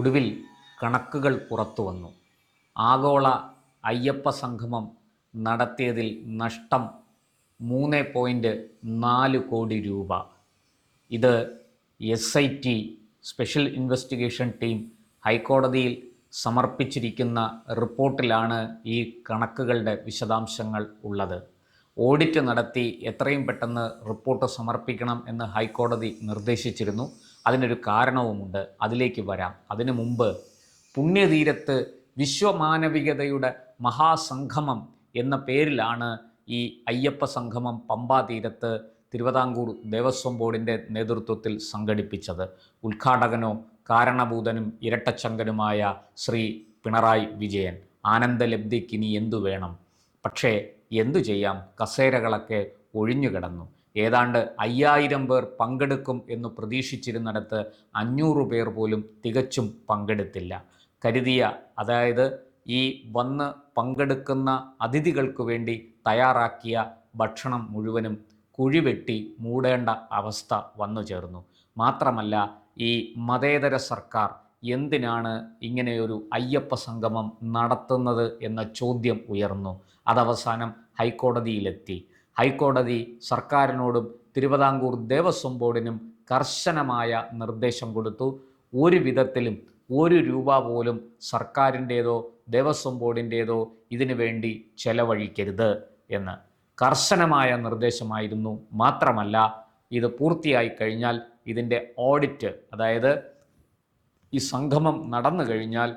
ഒടുവിൽ കണക്കുകൾ പുറത്തു വന്നു. ആഗോള അയ്യപ്പ സംഗമം നടത്തിയതിൽ നഷ്ടം മൂന്ന് പോയിന്റ് നാല് കോടി രൂപ. ഇത് S I T special investigation team ഹൈക്കോടതിയിൽ സമർപ്പിച്ചിരിക്കുന്ന റിപ്പോർട്ടിലാണ് ഈ കണക്കുകളുടെ വിശദാംശങ്ങൾ ഉള്ളത്. ഓഡിറ്റ് നടത്തി എത്രയും പെട്ടെന്ന് റിപ്പോർട്ട് സമർപ്പിക്കണം എന്ന് ഹൈക്കോടതി നിർദ്ദേശിച്ചിരുന്നു. അതിനൊരു കാരണവുമുണ്ട്. അതിലേക്ക് വരാം. അതിനു മുമ്പ് പുണ്യതീരത്ത് വിശ്വമാനവികതയുടെ മഹാസംഗമം എന്ന പേരിലാണ് ഈ അയ്യപ്പ സംഗമം പമ്പാ തീരത്ത് തിരുവിതാംകൂർ ദേവസ്വം ബോർഡിന്റെ നേതൃത്വത്തിൽ സംഘടിപ്പിച്ചത്. ഉദ്ഘാടകനോ കാരണഭൂതനും ഇരട്ടച്ചങ്കനുമായ ശ്രീ പിണറായി വിജയൻ. ആനന്ദലബ്ധിക്ക് ഇനി എന്തു വേണം? പക്ഷേ എന്തു ചെയ്യാം? കസേരകളൊക്കെ ഒഴിഞ്ഞുകിടന്നു. ഏതാണ്ട് അയ്യായിരം പേർ പങ്കെടുക്കും എന്ന് പ്രതീക്ഷിച്ചിരുന്നിടത്ത് അഞ്ഞൂറ് പേർ പോലും തികച്ചും പങ്കെടുത്തില്ല. കരുതിയ അതായത് ഈ വന്ന് പങ്കെടുക്കുന്ന അതിഥികൾക്ക് വേണ്ടി തയ്യാറാക്കിയ ഭക്ഷണം മുഴുവനും കുഴിവെട്ടി മൂടേണ്ട അവസ്ഥ വന്നു ചേർന്നു. മാത്രമല്ല ഈ മതേതര സർക്കാർ എന്തിനാണ് ഇങ്ങനെയൊരു അയ്യപ്പ സംഗമം നടത്തുന്നത് എന്ന ചോദ്യം ഉയർന്നു. അതവസാനം ഹൈക്കോടതിയിലെത്തി. ഹൈക്കോടതി സർക്കാരിനോടും തിരുവിതാംകൂർ ദേവസ്വം ബോർഡിനും കർശനമായ നിർദ്ദേശം കൊടുത്തു. ഒരു വിധത്തിലും ഒരു രൂപ പോലും സർക്കാരിന്റേതോ ദേവസ്വം ബോർഡിന്റേതോ ഇതിനു വേണ്ടി ചെലവഴിക്കരുത് എന്ന്. കർശനമായ നിർദ്ദേശമായിരുന്നു. മാത്രമല്ല ഇത് പൂർത്തിയായി കഴിഞ്ഞാൽ ഇതിന്റെ ഓഡിറ്റ് അതായത് ഈ സംഗമം നടന്നു കഴിഞ്ഞാൽ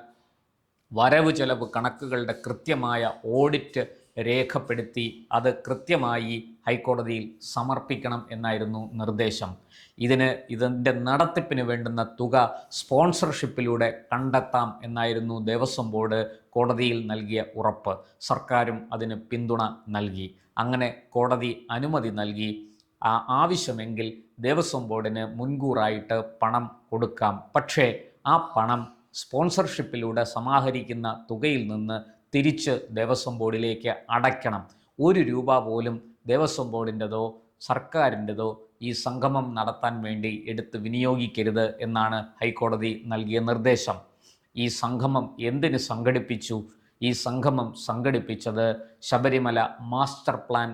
വരവ് ചെലവ് കണക്കുകളുടെ കൃത്യമായ ഓഡിറ്റ് രേഖപ്പെടുത്തി അത് കൃത്യമായി ഹൈക്കോടതിയിൽ സമർപ്പിക്കണം എന്നായിരുന്നു നിർദ്ദേശം. ഇതിന് ഇതിന്റെ നടത്തിപ്പിന് വേണ്ടുന്ന തുക സ്പോൺസർഷിപ്പിലൂടെ കണ്ടെത്താം എന്നായിരുന്നു ദേവസ്വം ബോർഡ് കോടതിയിൽ നൽകിയ ഉറപ്പ്. സർക്കാരും അതിന് പിന്തുണ നൽകി. അങ്ങനെ കോടതി അനുമതി നൽകി. ആ ആവശ്യമെങ്കിൽ ദേവസ്വം ബോർഡിന് മുൻകൂറായിട്ട് പണം കൊടുക്കാം. പക്ഷേ ആ പണം സ്പോൺസർഷിപ്പിലൂടെ സമാഹരിക്കുന്ന തുകയിൽ നിന്ന് തിരിച്ച് ദേവസ്വം ബോർഡിലേക്ക് അടയ്ക്കണം. ഒരു രൂപ പോലും ദേവസ്വം ബോർഡിന്റെതോ സർക്കാരിന്റെതോ ഈ സംഗമം നടത്താൻ വേണ്ടി എടുത്ത് വിനിയോഗിക്കരുത് എന്നാണ് ഹൈക്കോടതി നൽകിയ നിർദ്ദേശം. ഈ സംഗമം എന്തിന് സംഘടിപ്പിച്ചു? ഈ സംഗമം സംഘടിപ്പിച്ചത് ശബരിമല മാസ്റ്റർ പ്ലാൻ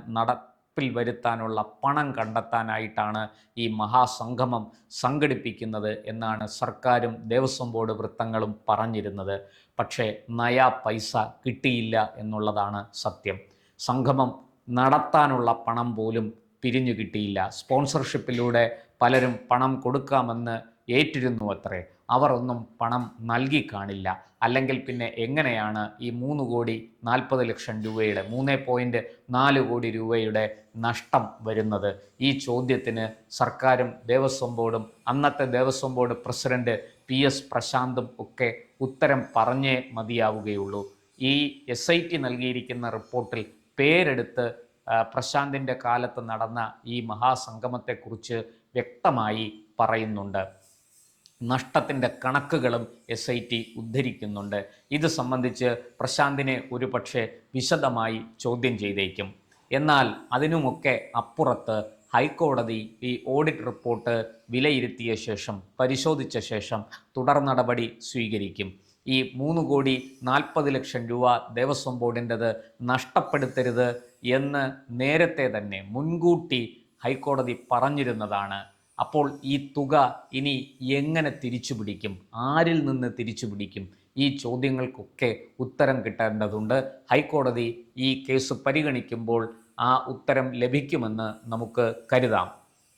നടപ്പിൽ വരുത്താനുള്ള പണം കണ്ടെത്താനായിട്ടാണ് ഈ മഹാസംഗമം സംഘടിപ്പിക്കുന്നത് എന്നാണ് സർക്കാരും ദേവസ്വം ബോർഡ് വൃത്തങ്ങളും പറഞ്ഞിരുന്നത്. പക്ഷേ നയാ പൈസ കിട്ടിയില്ല എന്നുള്ളതാണ് സത്യം. സംഗമം നടത്താനുള്ള പണം പോലും പിരിഞ്ഞു കിട്ടിയില്ല. സ്പോൺസർഷിപ്പിലൂടെ പലരും പണം കൊടുക്കാമെന്ന് ഏറ്റിരുന്നു അത്രേ. അവർ ഒന്നും പണം നൽകി കാണില്ല. അല്ലെങ്കിൽ പിന്നെ എങ്ങനെയാണ് ഈ മൂന്ന് കോടി നാൽപ്പത് ലക്ഷം രൂപയുടെ മൂന്ന് പോയിന്റ് നാല് കോടി രൂപയുടെ നഷ്ടം വരുന്നത്? ഈ ചോദ്യത്തിന് സർക്കാരും ദേവസ്വം ബോർഡും അന്നത്തെ Devaswom board president P S പ്രശാന്തും ഒക്കെ ഉത്തരം പറഞ്ഞേ മതിയാവുകയുള്ളൂ. ഈ എസ് ഐ ടി നൽകിയിരിക്കുന്ന റിപ്പോർട്ടിൽ പേരെടുത്ത് പ്രശാന്തിന്റെ കാലത്ത് നടന്ന ഈ മഹാസംഗമത്തെക്കുറിച്ച് വ്യക്തമായി പറയുന്നുണ്ട്. നഷ്ടത്തിന്റെ കണക്കുകളും എസ് ഐ ടി ഉദ്ധരിക്കുന്നുണ്ട്. ഇത് സംബന്ധിച്ച് പ്രശാന്തിനെ ഒരു പക്ഷേ വിശദമായി ചോദ്യം ചെയ്തേക്കും. എന്നാൽ അതിനുമൊക്കെ അപ്പുറത്ത് ഹൈക്കോടതി ഈ ഓഡിറ്റ് റിപ്പോർട്ട് വിലയിരുത്തിയ ശേഷം പരിശോധിച്ച ശേഷം തുടർ നടപടി സ്വീകരിക്കും. ഈ മൂന്ന് കോടി നാൽപ്പത് ലക്ഷം രൂപ ദേവസ്വം ബോർഡിന്റെത് നഷ്ടപ്പെടുത്തരുത് എന്ന് നേരത്തെ തന്നെ മുൻകൂട്ടി ഹൈക്കോടതി പറഞ്ഞിരുന്നതാണ് അപ്പോൾ ഈ തുക ഇനി എങ്ങനെ തിരിച്ചു പിടിക്കും ആരിൽ നിന്ന് തിരിച്ചു പിടിക്കും ഈ ചോദ്യങ്ങൾക്കൊക്കെ ഉത്തരം കിട്ടേണ്ടതുണ്ട്. ഹൈക്കോടതി ഈ കേസ് പരിഗണിക്കുമ്പോൾ ആ ഉത്തരം ലഭിക്കുമെന്ന് നമുക്ക് കരുതാം.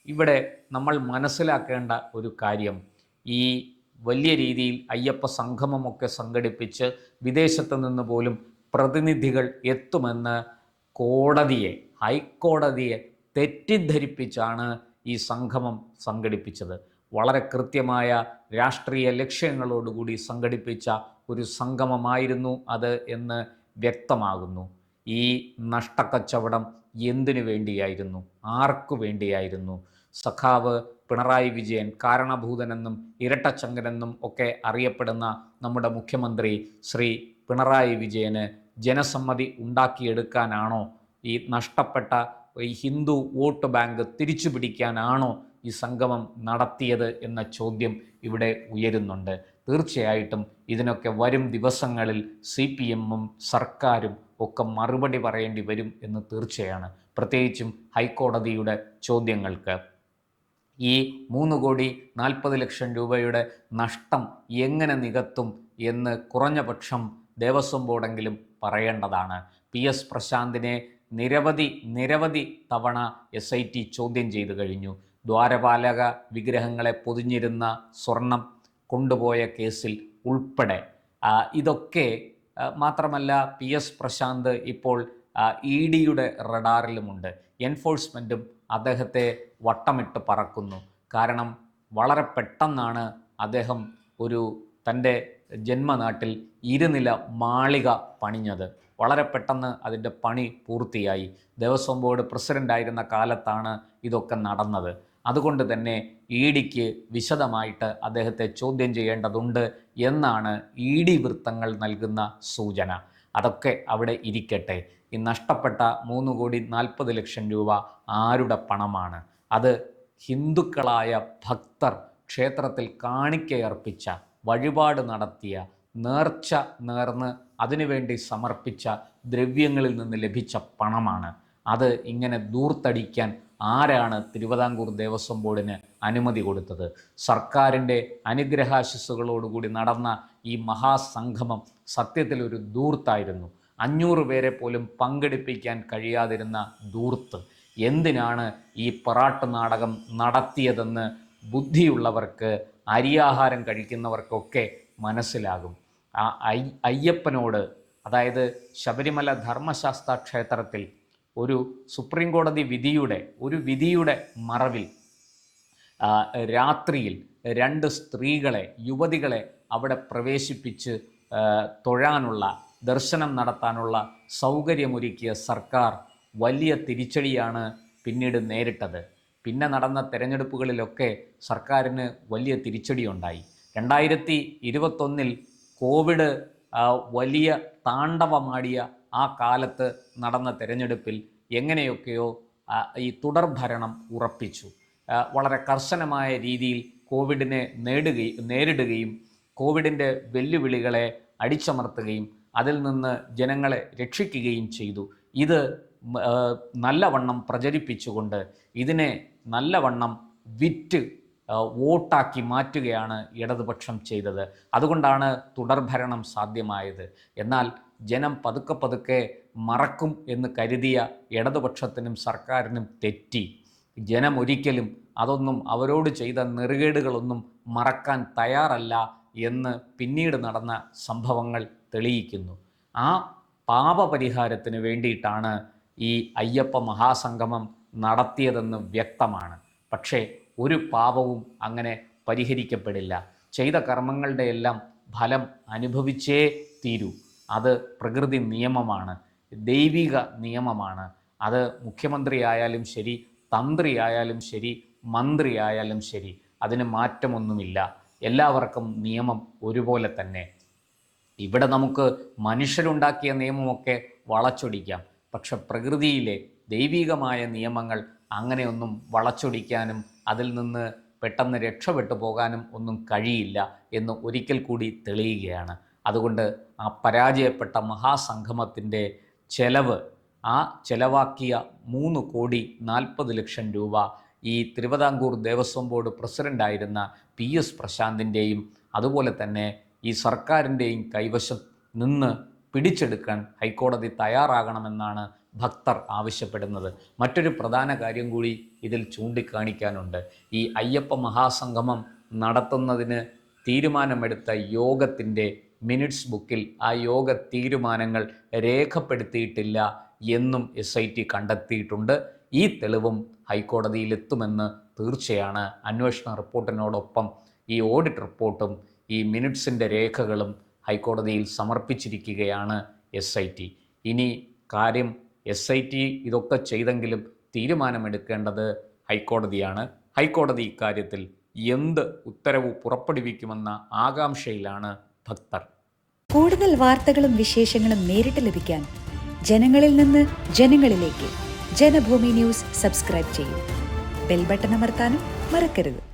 ഇവിടെ നമ്മൾ മനസ്സിലാക്കേണ്ട ഒരു കാര്യം ഈ വലിയ രീതിയിൽ അയ്യപ്പ സംഗമമൊക്കെ സംഘടിപ്പിച്ച് വിദേശത്ത് നിന്ന് പോലും പ്രതിനിധികൾ എത്തുമെന്ന് കോടതിയെ ഹൈക്കോടതിയെ തെറ്റിദ്ധരിപ്പിച്ചാണ് ഈ സംഗമം സംഘടിപ്പിച്ചത്. വളരെ കൃത്യമായ രാഷ്ട്രീയ ലക്ഷ്യങ്ങളോടുകൂടി സംഘടിപ്പിച്ച ഒരു സംഗമമായിരുന്നു അത് എന്ന് വ്യക്തമാകുന്നു. ഈ നഷ്ടക്കച്ചവടം എന്തിനു വേണ്ടിയായിരുന്നു? ആർക്കു വേണ്ടിയായിരുന്നു? സഖാവ് പിണറായി വിജയൻ കാരണഭൂതനെന്നും ഇരട്ടച്ചങ്കനെന്നും ഒക്കെ അറിയപ്പെടുന്ന നമ്മുടെ മുഖ്യമന്ത്രി ശ്രീ പിണറായി വിജയന് ജനസമ്മതി ഉണ്ടാക്കിയെടുക്കാനാണോ ഈ നഷ്ടപ്പെട്ട ഈ ഹിന്ദു വോട്ട് ബാങ്ക് തിരിച്ചു പിടിക്കാനാണോ ഈ സംഗമം നടത്തിയത് എന്ന ചോദ്യം ഇവിടെ ഉയരുന്നുണ്ട്. തീർച്ചയായിട്ടും ഇതിനൊക്കെ വരും ദിവസങ്ങളിൽ സി പി എമ്മും സർക്കാരും ഒക്കെ മറുപടി പറയേണ്ടി വരും എന്ന് തീർച്ചയാണ്. പ്രത്യേകിച്ചും ഹൈക്കോടതിയുടെ ചോദ്യങ്ങൾക്ക്. ഈ മൂന്ന് കോടി നാൽപ്പത് ലക്ഷം രൂപയുടെ നഷ്ടം എങ്ങനെ നികത്തും എന്ന് കുറഞ്ഞ പക്ഷം ദേവസ്വം ബോർഡെങ്കിലും പറയേണ്ടതാണ്. പി എസ് പ്രശാന്തിനെ നിരവധി നിരവധി തവണ എസ് ഐ ടി ചോദ്യം ചെയ്തു കഴിഞ്ഞു. ദ്വാരപാലക വിഗ്രഹങ്ങളെ പൊതിഞ്ഞിരുന്ന സ്വർണം കൊണ്ടുപോയ കേസിൽ ഉൾപ്പെടെ. ഇതൊക്കെ മാത്രമല്ല പി എസ് പ്രശാന്ത് ഇപ്പോൾ ഇ ഡിയുടെ റഡാറിലുമുണ്ട്. എൻഫോഴ്സ്മെന്റും അദ്ദേഹത്തെ വട്ടമിട്ട് പറക്കുന്നു. കാരണം വളരെ പെട്ടെന്നാണ് അദ്ദേഹം ഒരു തന്റെ ജന്മനാട്ടിൽ ഇരുനില മാളിക പണിഞ്ഞത്. വളരെ പെട്ടെന്ന് അതിന്റെ പണി പൂർത്തിയായി. ദേവസ്വം ബോർഡ് പ്രസിഡന്റായിരുന്ന കാലത്താണ് ഇതൊക്കെ നടന്നത്. അതുകൊണ്ട് തന്നെ ഇ ഡിക്ക് വിശദമായിട്ട് അദ്ദേഹത്തെ ചോദ്യം ചെയ്യേണ്ടതുണ്ട് എന്നാണ് ഇ ഡി വൃത്തങ്ങൾ നൽകുന്ന സൂചന. അതൊക്കെ അവിടെ ഇരിക്കട്ടെ. ഈ നഷ്ടപ്പെട്ട മൂന്ന് കോടി നാൽപ്പത് ലക്ഷം രൂപ ആരുടെ പണമാണ്? അത് ഹിന്ദുക്കളായ ഭക്തർ ക്ഷേത്രത്തിൽ കാണിക്കയർപ്പിച്ച വഴിപാട് നടത്തിയ നേർച്ച നേർന്ന് അതിനുവേണ്ടി സമർപ്പിച്ച ദ്രവ്യങ്ങളിൽ നിന്ന് ലഭിച്ച പണമാണ്. അത് ഇങ്ങനെ ദൂർത്തടിക്കാൻ ആരാണ് തിരുവിതാംകൂർ ദേവസ്വം ബോർഡിന് അനുമതി കൊടുത്തത്? സർക്കാരിന്റെ അനുഗ്രഹാശിസ്സുകളോടുകൂടി നടന്ന ഈ മഹാസംഗമം സത്യത്തിൽ ഒരു ദൂർത്തായിരുന്നു. അഞ്ഞൂറ് പേരെ പോലും പങ്കെടുപ്പിക്കാൻ കഴിയാതിരുന്ന ദൂർത്ത്. എന്തിനാണ് ഈ പൊറാട്ട് നാടകം നടത്തിയതെന്ന് ബുദ്ധിയുള്ളവർക്ക് അരിയാഹാരം കഴിക്കുന്നവർക്കൊക്കെ മനസ്സിലാകും. ആ അയ് അയ്യപ്പനോട് അതായത് ശബരിമല ധർമ്മശാസ്ത്ര ക്ഷേത്രത്തിൽ ഒരു സുപ്രീം കോടതി വിധിയുടെ ഒരു വിധിയുടെ മറവിൽ രാത്രിയിൽ രണ്ട് സ്ത്രീകളെ യുവതികളെ അവിടെ പ്രവേശിപ്പിച്ച് തൊഴാനുള്ള ദർശനം നടത്താനുള്ള സൗകര്യമൊരുക്കിയ സർക്കാർ വലിയ തിരിച്ചടിയാണ് പിന്നീട് നേരിട്ടത്. പിന്നെ നടന്ന തെരഞ്ഞെടുപ്പുകളിലൊക്കെ സർക്കാരിന് വലിയ തിരിച്ചടിയുണ്ടായി. രണ്ടായിരത്തി ഇരുപത്തൊന്നിൽ കോവിഡ് വലിയ താണ്ഡവമാടിയ ആ കാലത്ത് നടന്ന തെരഞ്ഞെടുപ്പിൽ എങ്ങനെയൊക്കെയോ ഈ തുടർഭരണം ഉറപ്പിച്ചു. വളരെ കർശനമായ രീതിയിൽ കോവിഡിനെ നേടുകയും നേരിടുകയും കോവിഡിന്റെ വെല്ലുവിളികളെ അടിച്ചമർത്തുകയും അതിൽ നിന്ന് ജനങ്ങളെ രക്ഷിക്കുകയും ചെയ്തു. ഇത് നല്ലവണ്ണം പ്രചരിപ്പിച്ചുകൊണ്ട് ഇതിനെ നല്ലവണ്ണം വിറ്റ് വോട്ടാക്കി മാറ്റുകയാണ് ഇടതുപക്ഷം ചെയ്തത്. അതുകൊണ്ടാണ് തുടർഭരണം സാധ്യമായത്. എന്നാൽ ജനം പതുക്കെ പതുക്കെ മറക്കും എന്ന് കരുതിയ ഇടതുപക്ഷത്തിനും സർക്കാരിനും തെറ്റി. ജനം ഒരിക്കലും അതൊന്നും അവരോട് ചെയ്ത നെറുകേടുകളൊന്നും മറക്കാൻ തയ്യാറല്ല എന്ന് പിന്നീട് നടന്ന സംഭവങ്ങൾ തെളിയിക്കുന്നു. ആ പാപപരിഹാരത്തിന് വേണ്ടിയിട്ടാണ് ഈ അയ്യപ്പ മഹാസംഗമം നടത്തിയതെന്ന് വ്യക്തമാണ്. പക്ഷേ ഒരു പാപവും അങ്ങനെ പരിഹരിക്കപ്പെടില്ല. ചെയ്ത കർമ്മങ്ങളുടെ എല്ലാം ഫലം അനുഭവിച്ചേ തീരൂ. അത് പ്രകൃതി നിയമമാണ്. ദൈവിക നിയമമാണ്. അത് മുഖ്യമന്ത്രിയായാലും ശരി തന്ത്രിയായാലും ശരി മന്ത്രിയായാലും ശരി അതിന് മാറ്റമൊന്നുമില്ല. എല്ലാവർക്കും നിയമം ഒരുപോലെ തന്നെ. ഇവിടെ നമുക്ക് മനുഷ്യരുണ്ടാക്കിയ നിയമമൊക്കെ വളച്ചൊടിക്കാം. പക്ഷെ പ്രകൃതിയിലെ ദൈവികമായ നിയമങ്ങൾ അങ്ങനെയൊന്നും വളച്ചൊടിക്കാനും അതിൽ നിന്ന് പെട്ടെന്ന് രക്ഷപ്പെട്ടു പോകാനും ഒന്നും കഴിയില്ല എന്ന് ഒരിക്കൽ കൂടി തെളിയുകയാണ്. അതുകൊണ്ട് ആ പരാജയപ്പെട്ട മഹാസംഗമത്തിന്റെ ചെലവ് ആ ചെലവാക്കിയ മൂന്ന് കോടി നാൽപ്പത് ലക്ഷം രൂപ ഈ തിരുവിതാംകൂർ ദേവസ്വം ബോർഡ് പ്രസിഡന്റായിരുന്ന പി എസ് പ്രശാന്തിന്റെയും അതുപോലെ തന്നെ ഈ സർക്കാരിന്റെയും കൈവശം നിന്ന് പിടിച്ചെടുക്കാൻ ഹൈക്കോടതി തയ്യാറാകണമെന്നാണ് ഭക്തർ ആവശ്യപ്പെടുന്നത്. മറ്റൊരു പ്രധാന കാര്യം കൂടി ഇതിൽ ചൂണ്ടിക്കാണിക്കാനുണ്ട്. ഈ അയ്യപ്പ മഹാസംഗമം നടത്തുന്നതിന് തീരുമാനമെടുത്ത യോഗത്തിന്റെ മിനിറ്റ്സ് ബുക്കിൽ ആ യോഗ തീരുമാനങ്ങൾ രേഖപ്പെടുത്തിയിട്ടില്ല എന്നും എസ് ഐ ടി കണ്ടെത്തിയിട്ടുണ്ട്. ഈ തെളിവും ഹൈക്കോടതിയിലെത്തുമെന്ന് തീർച്ചയാണ്. അന്വേഷണ റിപ്പോർട്ടിനോടൊപ്പം ഈ ഓഡിറ്റ് റിപ്പോർട്ടും ഈ മിനിറ്റ്സിന്റെ രേഖകളും ഹൈക്കോടതിയിൽ സമർപ്പിച്ചിരിക്കുകയാണ് എസ് ഐ ടി ഇനി കാര്യം എസ് ഐ ടി ഇതൊക്കെ ചെയ്തെങ്കിലും തീരുമാനമെടുക്കേണ്ടത് ഹൈക്കോടതിയാണ്. ഹൈക്കോടതി ഇക്കാര്യത്തിൽ എന്ത് ഉത്തരവ് പുറപ്പെടുവിക്കുമെന്ന ആകാംക്ഷയിലാണ് ഭക്തർ. കൂടുതൽ വാർത്തകളും വിശേഷങ്ങളും നേരിട്ട് ലഭിക്കാൻ ജനങ്ങളിൽ നിന്ന് ജനങ്ങളിലേക്ക് ജനഭൂമി ന്യൂസ് സബ്സ്ക്രൈബ് ചെയ്യൂ. ബെൽബട്ടൺ അമർത്താനും മറക്കരുത്.